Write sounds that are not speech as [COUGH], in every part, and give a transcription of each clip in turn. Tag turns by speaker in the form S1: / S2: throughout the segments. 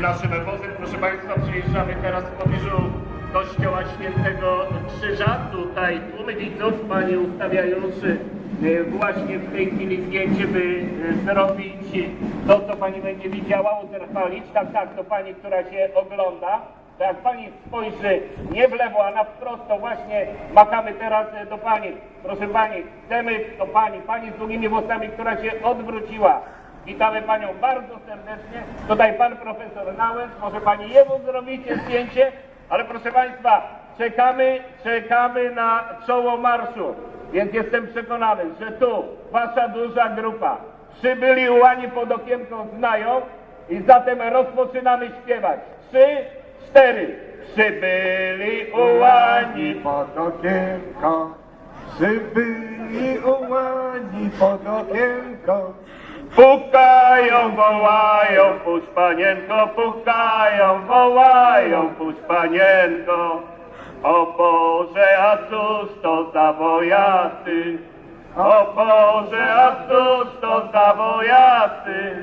S1: naszym wozem. Proszę Państwa, przejeżdżamy teraz w pobliżu Kościoła Świętego Krzyża. Tutaj tłumy widzów, Pani ustawia już e, właśnie w tej chwili zdjęcie, by e, zrobić to, co Pani będzie widziała, uzerwalić. Tak, tak, to Pani, która się ogląda. To jak Pani spojrzy nie w lewo, a na wprost, to właśnie machamy teraz e, do Pani. Proszę Pani, chcemy do Pani, Pani z długimi włosami, która się odwróciła. Witamy Panią bardzo serdecznie. Tutaj Pan Profesor Nałęcz, może Pani jemu zrobicie zdjęcie, ale proszę Państwa, czekamy, czekamy na czoło marszu, więc jestem przekonany, że tu Wasza duża grupa przybyli ułani pod okienko znają i zatem rozpoczynamy śpiewać. Trzy, cztery. Przybyli ułani
S2: pod okienko, przybyli ułani pod okienko.
S1: Pukają, wołają, puść panienko, pukają, wołają, puść panienko. O Boże, a cóż to za wojacy? O Boże, a cóż to za wojacy?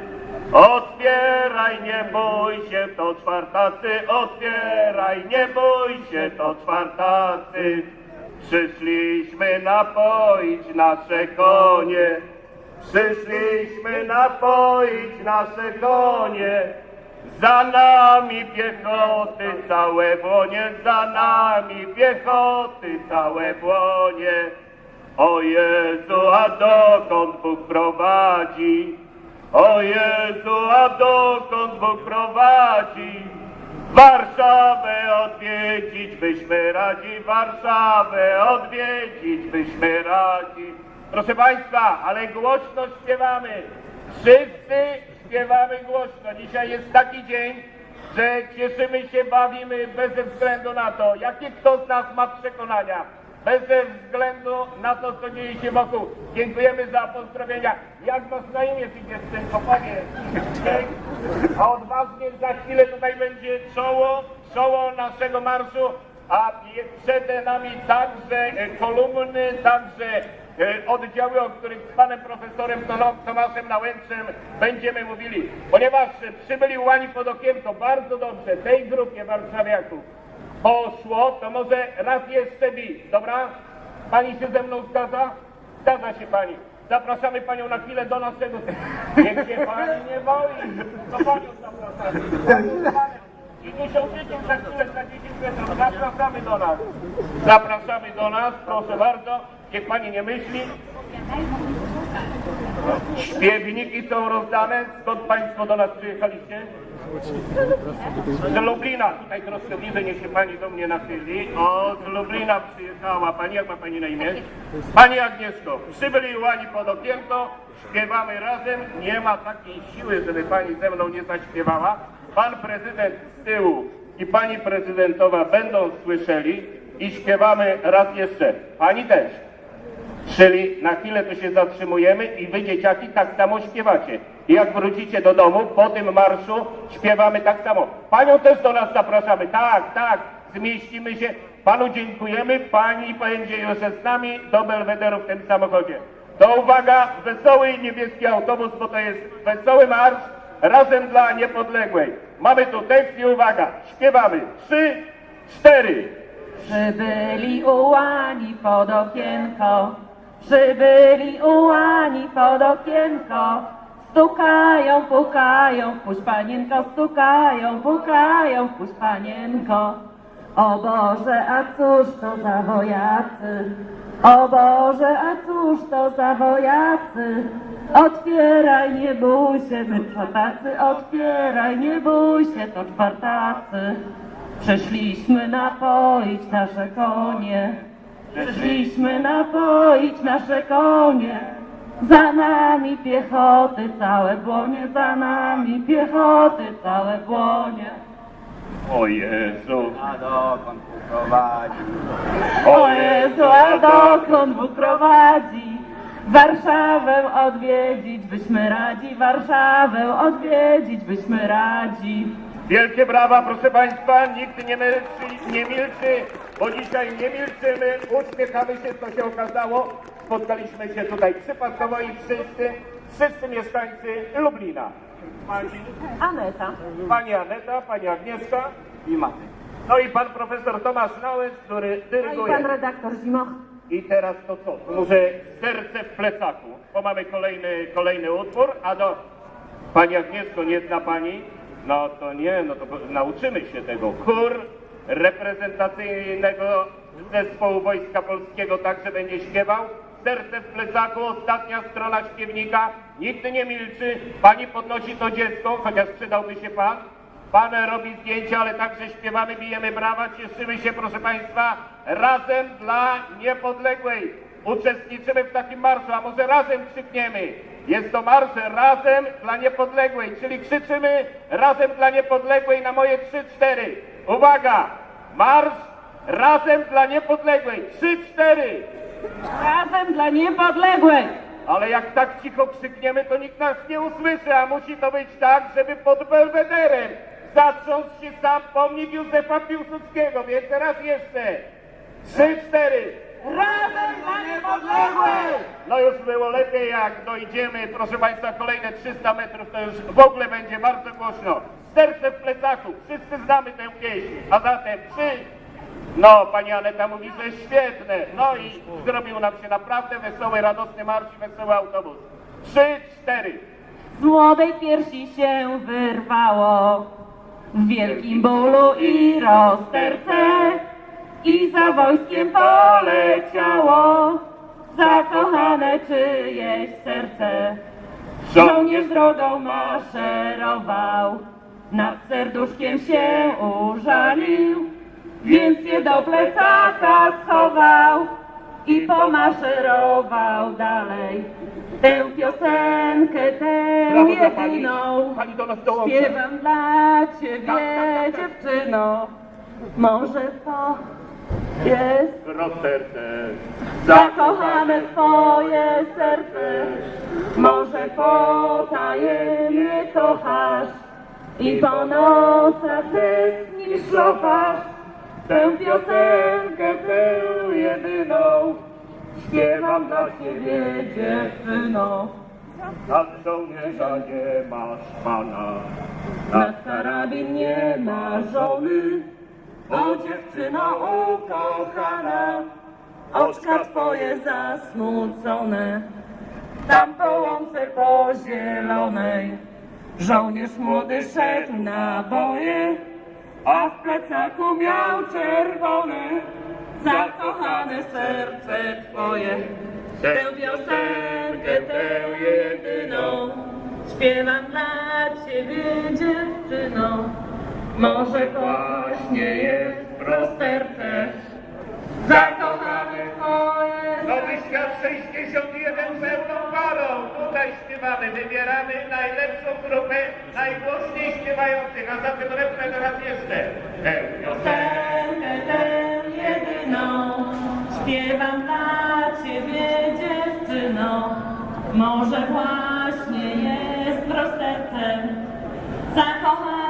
S1: Otwieraj, nie bój się, to czwartacy, otwieraj, nie bój się, to czwartacy. Przyszliśmy napoić nasze konie. Przyszliśmy napoić nasze konie. Za nami piechoty całe błonie, za nami piechoty całe błonie. O Jezu, a dokąd Bóg prowadzi? O Jezu, a dokąd Bóg prowadzi? Warszawę odwiedzić byśmy radzi, Warszawę odwiedzić byśmy radzi. Proszę Państwa, ale głośno śpiewamy. Wszyscy śpiewamy głośno. Dzisiaj jest taki dzień, że cieszymy się, bawimy bez względu na to, jakie kto z nas ma przekonania. Bez względu na to, co dzieje się wokół. Dziękujemy za pozdrowienia. Jak was na imię przyjdzie z tym kopanie? A odważnie za chwilę tutaj będzie czoło, czoło naszego marszu, a przed nami także e, kolumny, także e, oddziały, o których z panem profesorem Tomaszem Nałęczem będziemy mówili. Ponieważ przybyli łani pod okienko, bardzo dobrze, tej grupie warszawiaków poszło, to może raz jeszcze bić, dobra? Pani się ze mną zgadza? Zgadza się pani. Zapraszamy panią na chwilę do naszego... Niech się pani nie boi, to panią zapraszamy. [LAUGHS] I się uczycie za 10 metrów. Zapraszamy do nas. Zapraszamy do nas, proszę bardzo. Niech pani nie myśli. Śpiewniki są rozdane. Skąd państwo do nas przyjechaliście? Z Lublina. Tutaj troszkę bliżej, niech się pani do mnie nachyli. O, z Lublina przyjechała pani. Jak ma pani na imię? Pani Agnieszko. Przybyli łani pod okienko. Śpiewamy razem. Nie ma takiej siły, żeby pani ze mną nie zaśpiewała. Pan prezydent z tyłu i pani prezydentowa będą słyszeli i śpiewamy raz jeszcze. Pani też. Czyli na chwilę tu się zatrzymujemy i wy dzieciaki tak samo śpiewacie. I jak wrócicie do domu, po tym marszu śpiewamy tak samo. Panią też do nas zapraszamy. Tak, tak, zmieścimy się. Panu dziękujemy, pani będzie już z nami do Belwederu w tym samochodzie. To uwaga, wesoły niebieski autobus, bo to jest wesoły marsz razem dla niepodległej. Mamy tu tekst i uwaga, śpiewamy. Trzy, cztery.
S3: Przybyli ułani pod okienko, przybyli ułani pod okienko. Stukają, pukają, puść panienko, stukają, pukają, puść panienko. O Boże, a cóż to za wojacy? O Boże, a cóż to za wojacy? Otwieraj, nie bój się, my czwartacy, otwieraj, nie bój się, to czwartacy. Przyszliśmy napoić nasze konie, przyszliśmy napoić nasze konie. Za nami piechoty całe błonie, za nami piechoty całe błonie.
S1: O Jezu.
S2: A dokąd poprowadzi?
S3: O Jezu, a dokąd Bóg prowadzi? Warszawę odwiedzić byśmy radzi, Warszawę odwiedzić byśmy radzi.
S1: Wielkie brawa, proszę Państwa, nikt nie milczy, nie milczy, bo dzisiaj nie milczymy, uśmiechamy się, co się okazało. Spotkaliśmy się tutaj przypadkowo i wszyscy, wszyscy mieszkańcy Lublina Pani,
S3: Aneta.
S1: pani Aneta, pani Agnieszka,
S2: I maty.
S1: no i pan profesor Tomasz Nałęcz, który
S3: No i
S1: dyryguje.
S3: pan redaktor Zimoch.
S1: I teraz to co? Może serce w plecaku, bo mamy kolejny, kolejny utwór, a do... Pani Agnieszko, nie zna pani? No to nie, no to nauczymy się tego. Chór reprezentacyjnego zespołu Wojska Polskiego także będzie śpiewał. Serce w plecaku, ostatnia strona śpiewnika. Nikt nie milczy. Pani podnosi to dziecko, chociaż przydałby się pan. Pan robi zdjęcia, ale także śpiewamy, bijemy brawa, cieszymy się, proszę Państwa, razem dla niepodległej. Uczestniczymy w takim marszu, a może razem krzykniemy. Jest to marsz razem dla niepodległej, czyli krzyczymy razem dla niepodległej na moje trzy, cztery. Uwaga! Marsz razem dla niepodległej. Trzy, cztery.
S3: Razem dla niepodległej.
S1: Ale jak tak cicho krzykniemy, to nikt nas nie usłyszy, a musi to być tak, żeby pod belwederem zatrząsł się sam pomnik Józefa Piłsudskiego. Więc raz jeszcze. Trzy, cztery.
S3: Razem dla niepodległej.
S1: No już było lepiej, jak dojdziemy, proszę Państwa, kolejne 300 metrów, to już w ogóle będzie bardzo głośno. Serce w plecaku, wszyscy znamy tę pieśń. A zatem trzy. No, pani Aneta mówi, że świetne. No i zrobił nam się naprawdę wesoły, radosny marsz i wesoły autobus. Trzy, cztery.
S3: Z młodej piersi się wyrwało w wielkim bólu i rozterce i za wojskiem poleciało zakochane czyjeś serce. Żołnierz drogą maszerował, nad serduszkiem się użalił, więc je do plecaka schował i pomaszerował dalej. Tę piosenkę, tę
S1: Brawo pani.
S3: jedyną
S1: Pani
S3: śpiewam dla ciebie,
S1: Tak, tak, tak, tak.
S3: dziewczyno. Może to jest
S1: Rozterce.
S3: zakochane twoje serce. Może potajemnie kochasz i po nocach tęsknisz, szlochasz. Tę piosenkę, tę jedyną śpiewam dla ciebie, dziewczyno.
S1: Nad żołnierza nie masz pana.
S3: Nad karabin nie ma żony, o dziewczyno ukochana, oczka twoje zasmucone, tam po łące pozielonej. Żołnierz młody szedł na boje, a w plecaku miał czerwone, zakochane serce twoje. Tę piosenkę, tę jedyną, śpiewam dla ciebie, dziewczyno. Może właśnie jest w rozterce, zakochane twoje
S1: Nowy Świat 61 pełną parą. Tutaj śpiewamy, wybieramy najlepszą grupę najgłośniej śpiewających, a zatem refren raz jeszcze. Tę piosenkę.
S3: tę jedyną śpiewam dla ciebie dziewczyno może właśnie jest zakochane twoje